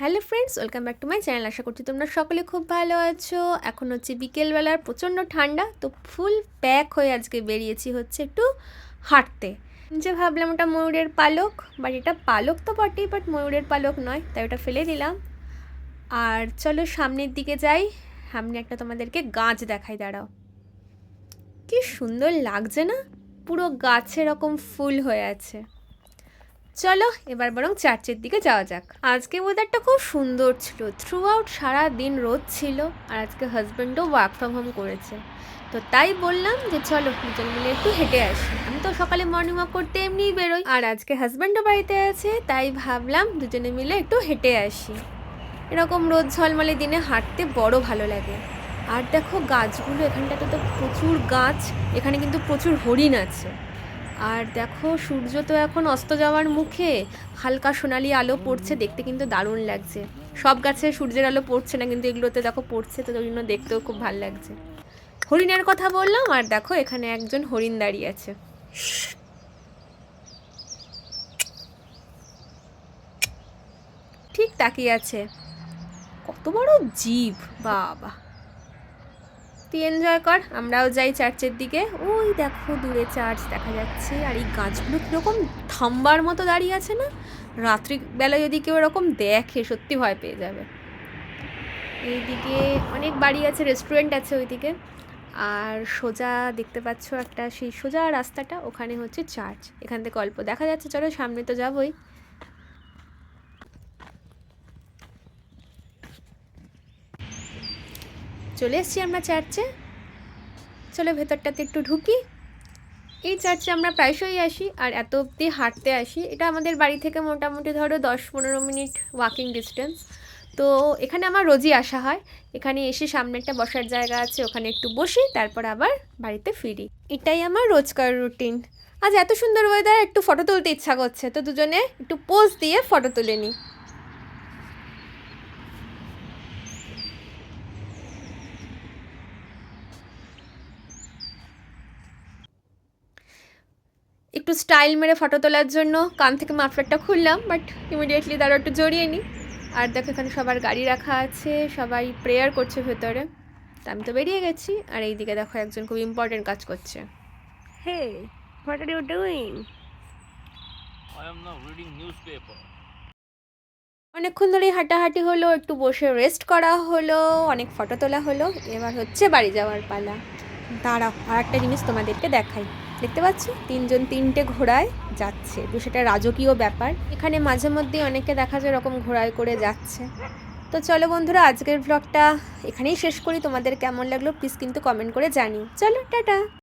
Hello friends, welcome back to my channel. আশা করছি তোমরা সকলে খুব ভালো আছো। এখন হচ্ছে বিকেলবেলার প্রচণ্ড ঠান্ডা, তো ফুল প্যাক হয়ে আজকে বেরিয়েছি হচ্ছে একটু হাঁটতে। যে ভাবলাম ওটা ময়ূরের পালক, বাট এটা পালক তো বটেই, বাট ময়ূরের পালক নয়, তাই ওটা ফেলে দিলাম। আর চলো সামনের দিকে যাই, সামনে একটা তোমাদেরকে গাছ দেখাই, দাঁড়াও। কি সুন্দর লাগছে না? পুরো গাছে এরকম ফুল হয়ে আছে। চলো, এবার বরং চার্চের দিকে যাওয়া যাক। আজকে ওয়েদারটা খুব সুন্দর ছিল। থ্রু আউট সারা দিন রোদ ছিল আর আজকে হাজব্যান্ডও ওয়ার্ক ফ্রম হোম করেছে। তো তাই বললাম যে চলো, দুজন মিলে একটু হেঁটে আসি। আমি তো সকালে মর্নিং ওয়াক করতে এমনিই বেরোই। আর আজকে হাজব্যান্ডও বাড়িতে আছে, তাই ভাবলাম দুজনে মিলে একটু হেঁটে আসি। এরকম রোদ ঝলমলে দিনে হাঁটতে বড় ভালো লাগে। আর দেখো, গাছগুলো, এখানটাতে তো প্রচুর গাছ, এখানে কিন্তু প্রচুর হরিণ আছে। আর দেখো, সূর্য তো এখন অস্ত যাওয়ার মুখে। হালকা সোনালি আলো পড়ছে, দেখতে কিন্তু দারুণ লাগছে। সব গাছে সূর্যের আলো পড়ছে না, কিন্তু এগুলোতে দেখো পড়ছে, তো জন্য দেখতেও খুব ভালো লাগছে। হরিণের কথা বললাম, আর দেখো, এখানে একজন হরিণ দাঁড়িয়ে আছে। ঠিক তাকিয়ে আছে। কত বড় জীব, বাবা। তুই এনজয় কর, আমরাও যাই চার্চের দিকে। ওই দেখো দূরে চার্চ দেখা যাচ্ছে, আর এই গাছগুলো কীরকম থাম্বার মতো দাঁড়িয়ে আছে না? রাত্রিবেলা যদি কেউ এরকম দেখে, সত্যি ভয় পেয়ে যাবে। এইদিকে অনেক বাড়ি আছে রেস্টুরেন্ট আছে ওইদিকে। আর সোজা দেখতে পাচ্ছ একটা, সেই সোজা রাস্তাটা, ওখানে হচ্ছে চার্চ এখান থেকে অল্প দেখা যাচ্ছে, চলো সামনে তো যাবোই। চলে এসছি আমরা চার্চে। চলো ভেতরটাতে একটু ঢুকি। এই চার্চে আমরা প্রায়শই আসি আর এত অবধি হাঁটতে আসি। এটা আমাদের বাড়ি থেকে মোটামুটি ধরো দশ পনেরো মিনিট ওয়াকিং ডিস্টেন্স তো এখানে আমার রোজই আসা হয়। এখানে এসে সামনে একটা বসার জায়গা আছে, ওখানে একটু বসি, তারপর আবার বাড়িতে ফিরি। এটাই আমার রোজকার রুটিন আজ এত সুন্দর ওয়েদার একটু ফটো তুলতে ইচ্ছা করছে। তো দুজনে একটু পোজ দিয়ে ফটো তুলে নিই। একটু স্টাইল মেরে ফটো তোলার জন্য কান থেকে মাফলারটা খুললাম বাট ইমিডিয়েটলি তারা একটু জড়িয়ে নিই আর দেখো এখানে সবার গাড়ি রাখা আছে সবাই প্রেয়ার করছে ভেতরে। তা আমি তো বেরিয়ে গেছি আর এইদিকে দেখো একজন খুব ইম্পর্টেন্ট কাজ করছে। Hey what are you doing I am now reading newspaper. অনেকক্ষণ ধরেই হাঁটাহাঁটি হলো একটু বসে রেস্ট করা হলো অনেক ফটো তোলা হলো। এবার হচ্ছে বাড়ি যাওয়ার পালা। দাঁড়াও আর একটা জিনিস তোমাদেরকে দেখাই। দেখতে পাচ্ছ? তিনজন তিনটে ঘোড়ায় যাচ্ছে। তো সেটা রাজকীয় ব্যাপার। এখানে মাঝে মধ্যেই অনেকে দেখা যায় এরকম ঘোড়ায় করে যাচ্ছে। তো চলো বন্ধুরা, আজকের ব্লগটা এখানেই শেষ করি। তোমাদের কেমন লাগল প্লিজ কিন্তু কমেন্ট করে জানিও। চলো, টাটা!